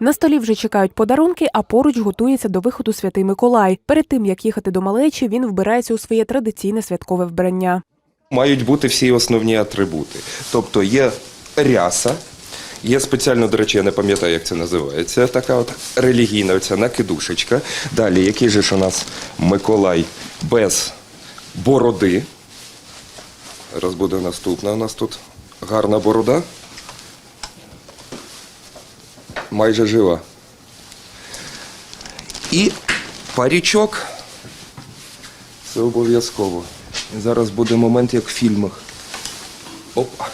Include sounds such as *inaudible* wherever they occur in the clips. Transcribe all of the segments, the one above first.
На столі вже чекають подарунки, а поруч готується до виходу святий Миколай. Перед тим як їхати до малечі, він вбирається у своє традиційне святкове вбрання. Мають бути всі основні атрибути. Тобто є ряса, є спеціально, до речі, я не пам'ятаю, як це називається, така от релігійна оця накидушечка. Далі, який же ж у нас Миколай без бороди. Зараз буде наступна у нас тут гарна борода. Майже жива. І парічок. Це обов'язково. Зараз буде момент, як в фільмах. Опа.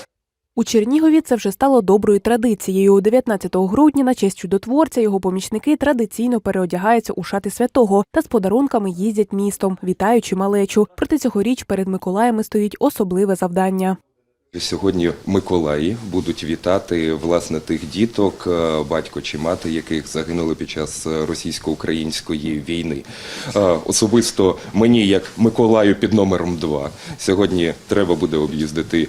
У Чернігові це вже стало доброю традицією. 19 грудня на честь чудотворця його помічники традиційно переодягаються у шати святого та з подарунками їздять містом, вітаючи малечу. Проте цьогоріч перед Миколаями стоїть особливе завдання. Сьогодні Миколаї будуть вітати власне тих діток, е, батько чи мати, яких загинули під час е, російсько-української війни. Е, Особисто мені, як Миколаю під номером 2, сьогодні треба буде об'їздити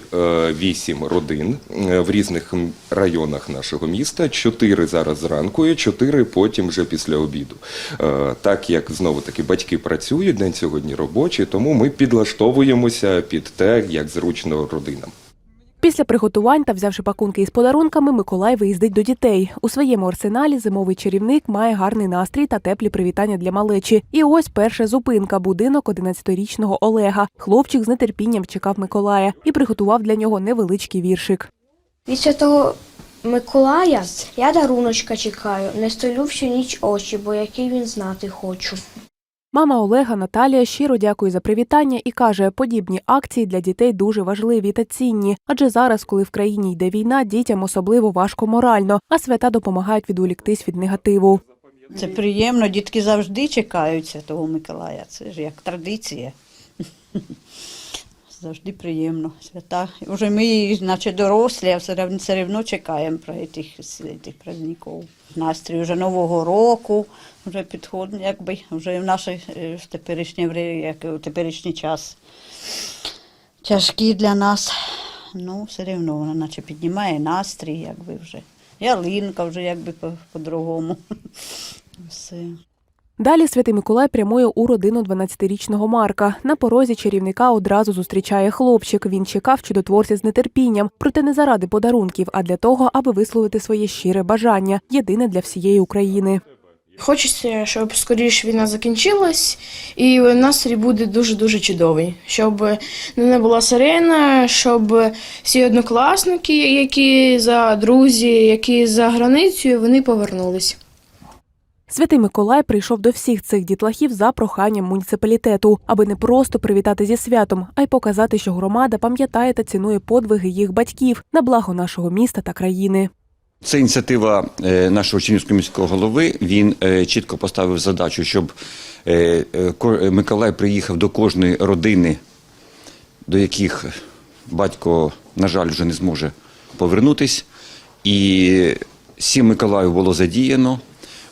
вісім родин в різних районах нашого міста. Чотири зараз зранку, чотири потім вже після обіду. Так як знову таки батьки працюють, день сьогодні робочий, тому ми підлаштовуємося під те, як зручно родинам. Після приготувань та взявши пакунки із подарунками, Миколай виїздить до дітей. У своєму арсеналі зимовий чарівник має гарний настрій та теплі привітання для малечі. І ось перша зупинка будинок 11-річного Олега. Хлопчик з нетерпінням чекав Миколая і приготував для нього невеличкий віршик. Від святого Миколая я даруночка чекаю, не столю всю ніч очі, бо який він знати хочу. Мама Олега Наталія щиро дякує за привітання і каже, подібні акції для дітей дуже важливі та цінні. Адже зараз, коли в країні йде війна, дітям особливо важко морально, а свята допомагають відволіктись від негативу. Це приємно, дітки завжди чекаються того Миколая. Це ж як традиція. Завжди приємно. Свята. Уже ми, наче дорослі, а все одно чекаємо про цих святих праздників. Настрій вже Нового року, вже підходить, якби, вже в наше е, в теперішнє время, як у теперішній час. Тяжкі для нас. Ну, все одно вона наче піднімає настрій, якби вже. Ялинка вже якби по- по-другому. *laughs* Все. Далі святий Миколай прямує у родину 12-річного Марка. На порозі чарівника одразу зустрічає хлопчик. Він чекав чудотворця з нетерпінням, проте не заради подарунків, а для того, аби висловити своє щире бажання, єдине для всієї України. Хочеться, щоб скоріше війна закінчилась, і настрій буде дуже-дуже чудовий. Щоб не була сирена, щоб всі однокласники, які за друзі, які за границею, вони повернулись. Святий Миколай прийшов до всіх цих дітлахів за проханням муніципалітету, аби не просто привітати зі святом, а й показати, що громада пам'ятає та цінує подвиги їх батьків на благо нашого міста та країни. Це ініціатива е, нашого Чернівського міського голови. Він е, чітко поставив задачу, щоб е, ко- Миколай приїхав до кожної родини, до яких батько, на жаль, вже не зможе повернутись. І сім Миколаїв було задіяно,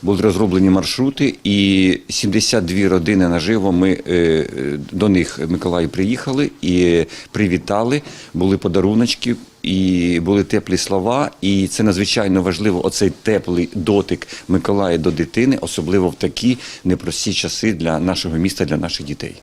були розроблені маршрути, і 72 родини наживо ми е, до них Миколаї приїхали і привітали, були подаруночки. І були теплі слова, і це надзвичайно важливо. Оцей теплий дотик Миколая до дитини, особливо в такі непрості часи для нашого міста, для наших дітей.